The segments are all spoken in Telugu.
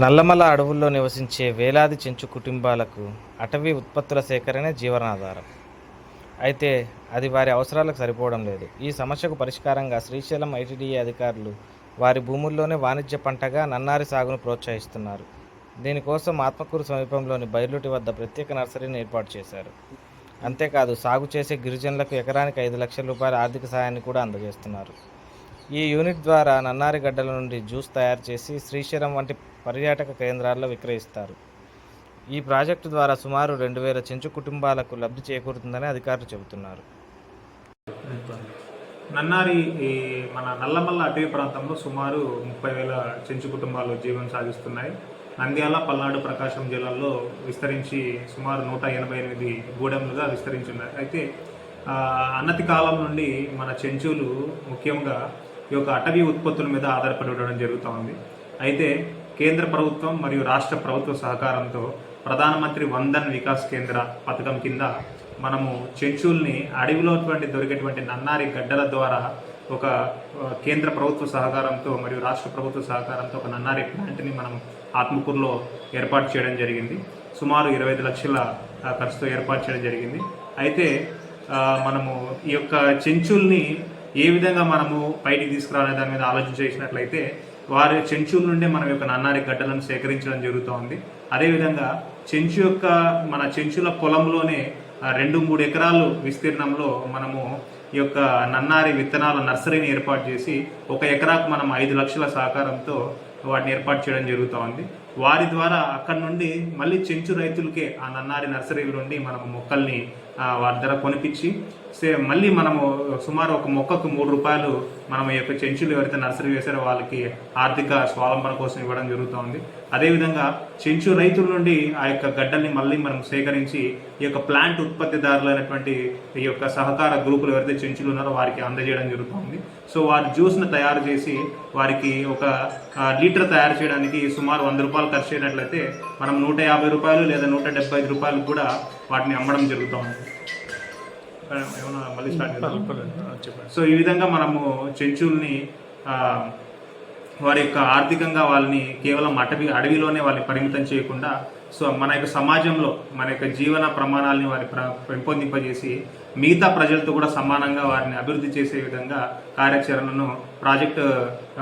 నల్లమల అడవుల్లో నివసించే వేలాది చెంచు కుటుంబాలకు అటవీ ఉత్పత్తుల సేకరణే జీవనాధారం. అయితే అది వారి అవసరాలకు సరిపోవడం లేదు. ఈ సమస్యకు పరిష్కారంగా శ్రీశైలం ఐటీడీఏ అధికారులు వారి భూముల్లోనే వాణిజ్య పంటగా నన్నారి సాగును ప్రోత్సహిస్తున్నారు. దీనికోసం ఆత్మకూరు సమీపంలోని బైర్లుటి వద్ద ప్రత్యేక నర్సరీని ఏర్పాటు చేశారు. అంతేకాదు సాగు చేసే గిరిజనులకు ఎకరానికి ఐదు లక్షల రూపాయల ఆర్థిక సహాయాన్ని కూడా అందజేస్తున్నారు. ఈ యూనిట్ ద్వారా నన్నారి గడ్డల నుండి జ్యూస్ తయారు చేసి శ్రీశైలం వంటి పర్యాటక కేంద్రాల్లో విక్రయిస్తారు. ఈ ప్రాజెక్టు ద్వారా సుమారు రెండు వేల చెంచు కుటుంబాలకు లబ్ధి చేకూరుతుందని అధికారులు చెబుతున్నారు. నన్నారి ఈ మన నల్లమల్ల అటవీ ప్రాంతంలో సుమారు ముప్పై వేల చెంచు కుటుంబాలు జీవనం సాగిస్తున్నాయి. నంద్యాల పల్నాడు ప్రకాశం జిల్లాల్లో విస్తరించి సుమారు నూట ఎనభై ఎనిమిది గూడెంలుగా విస్తరించున్నాయి అయితే అనతి అన్నతి కాలం నుండి మన చెంచులు ముఖ్యంగా ఈ యొక్క అటవీ ఉత్పత్తుల మీద ఆధారపడి ఉండడం జరుగుతూ ఉంది. అయితే కేంద్ర ప్రభుత్వం మరియు రాష్ట్ర ప్రభుత్వ సహకారంతో ప్రధానమంత్రి వందన్ వికాస్ కేంద్ర పథకం కింద మనము చెంచుల్ని అడవిలోటువంటి దొరికేటువంటి నన్నారి గడ్డల ద్వారా ఒక కేంద్ర ప్రభుత్వ సహకారంతో మరియు రాష్ట్ర ప్రభుత్వ సహకారంతో ఒక నన్నారి ప్లాంట్ని మనం ఆత్మకూరులో ఏర్పాటు చేయడం జరిగింది. సుమారు ఇరవై ఐదు లక్షల ఖర్చుతో ఏర్పాటు చేయడం జరిగింది. అయితే మనము ఈ యొక్క చెంచుల్ని ఏ విధంగా మనము బయటికి తీసుకురావాలనే దాని మీద ఆలోచన చేసినట్లయితే వారి చెంచుల నుండే మనం యొక్క నన్నారి గడ్డలను సేకరించడం జరుగుతోంది. అదేవిధంగా చెంచు యొక్క మన చెంచుల పొలంలోనే రెండు మూడు ఎకరాలు విస్తీర్ణంలో మనము ఈ యొక్క నన్నారి విత్తనాల నర్సరీని ఏర్పాటు చేసి ఒక ఎకరాకు మనం ఐదు లక్షల సహకారంతో వాటిని ఏర్పాటు చేయడం జరుగుతూ ఉంది వారి ద్వారా అక్కడ నుండి మళ్ళీ చెంచు రైతులకే ఆ నన్నారి నర్సరీల నుండి మనం మొక్కల్ని వారి ధర కొనిపించి సే మళ్ళీ మనము సుమారు ఒక మొక్కకు మూడు రూపాయలు మనం ఈ యొక్క చెంచులు ఎవరైతే నర్సరీ వేశారో వాళ్ళకి ఆర్థిక స్వావలంబన కోసం ఇవ్వడం జరుగుతోంది. అదేవిధంగా చెంచు రైతుల నుండి ఆ యొక్క గడ్డల్ని మళ్ళీ మనం సేకరించి ఈ యొక్క ప్లాంట్ ఉత్పత్తిదారులైనటువంటి ఈ యొక్క సహకార గ్రూపులు ఎవరైతే చెంచులు ఉన్నారో వారికి అందజేయడం జరుగుతుంది. సో వారి జ్యూస్ను తయారు చేసి వారికి ఒక లీటర్ తయారు చేయడానికి సుమారు వంద రూపాయలు ఖర్చు అయినట్లయితే మనం నూట యాభై రూపాయలు లేదా నూట డెబ్బై ఐదు రూపాయలు కూడా వాటిని అమ్మడం జరుగుతుంది. మళ్ళీ స్టార్ట్? సో ఈ విధంగా మనము చెంచుల్ని వారి యొక్క ఆర్థికంగా వాళ్ళని కేవలం అటవీ అడవిలోనే వాళ్ళని పరిమితం చేయకుండా సో మన యొక్క సమాజంలో మన యొక్క జీవన ప్రమాణాలని వారి ప్ర- పెంపొందింపజేసి మిగతా ప్రజలతో కూడా సమానంగా వారిని అభివృద్ధి చేసే విధంగా కార్యాచరణను ప్రాజెక్ట్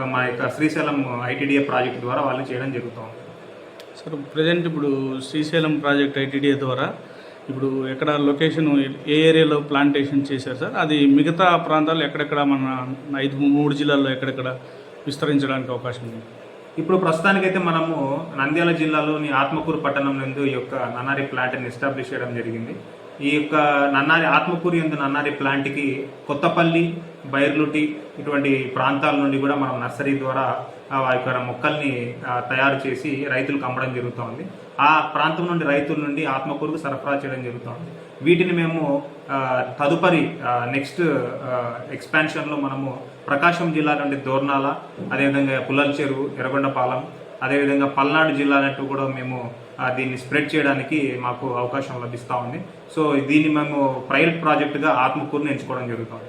మా యొక్క శ్రీశైలం ఐటీడీఏ ప్రాజెక్ట్ ద్వారా వాళ్ళు చేయడం జరుగుతుంది. సార్ ప్రజెంట్ ఇప్పుడు శ్రీశైలం ప్రాజెక్ట్ ఐటీడీఏ ద్వారా ఇప్పుడు ఎక్కడ లొకేషన్ ఏ ఏరియాలో ప్లాంటేషన్ చేశారు సార్? అది మిగతా ప్రాంతాలు ఎక్కడెక్కడ మన ఐదు మూడు జిల్లాల్లో ఎక్కడెక్కడ విస్తరించడానికి అవకాశం ఉంది? ఇప్పుడు ప్రస్తుతానికైతే మనము నంద్యాల జిల్లాలోని ఆత్మకూరు పట్టణం నందు ఈ యొక్క నన్నారి ప్లాంట్ని ఎస్టాబ్లిష్ చేయడం జరిగింది. ఈ యొక్క నన్నారి ఆత్మకూరు ఎందు నన్నారి ప్లాంట్కి కొత్తపల్లి బైర్లుటి ఇటువంటి ప్రాంతాల నుండి కూడా మనం నర్సరీ ద్వారా ఆ యొక్క మొక్కల్ని తయారు చేసి రైతులకు అమ్మడం జరుగుతోంది. ఆ ప్రాంతం నుండి రైతుల నుండి ఆత్మకూరుకు సరఫరా చేయడం జరుగుతోంది. వీటిని మేము తదుపరి నెక్స్ట్ ఎక్స్పాన్షన్లో మనము ప్రకాశం జిల్లా నుండి దోర్నాల అదేవిధంగా పుల్లల చెరువు ఎర్రగొండపాలెం అదేవిధంగా పల్నాడు జిల్లా అన్నట్టు కూడా మేము దీన్ని స్ప్రెడ్ చేయడానికి మాకు అవకాశం లభిస్తూ ఉంది. సో దీన్ని మేము ప్రైవేట్ ప్రాజెక్టుగా ఆత్మకూరుని ఎంచుకోవడం జరుగుతుంది.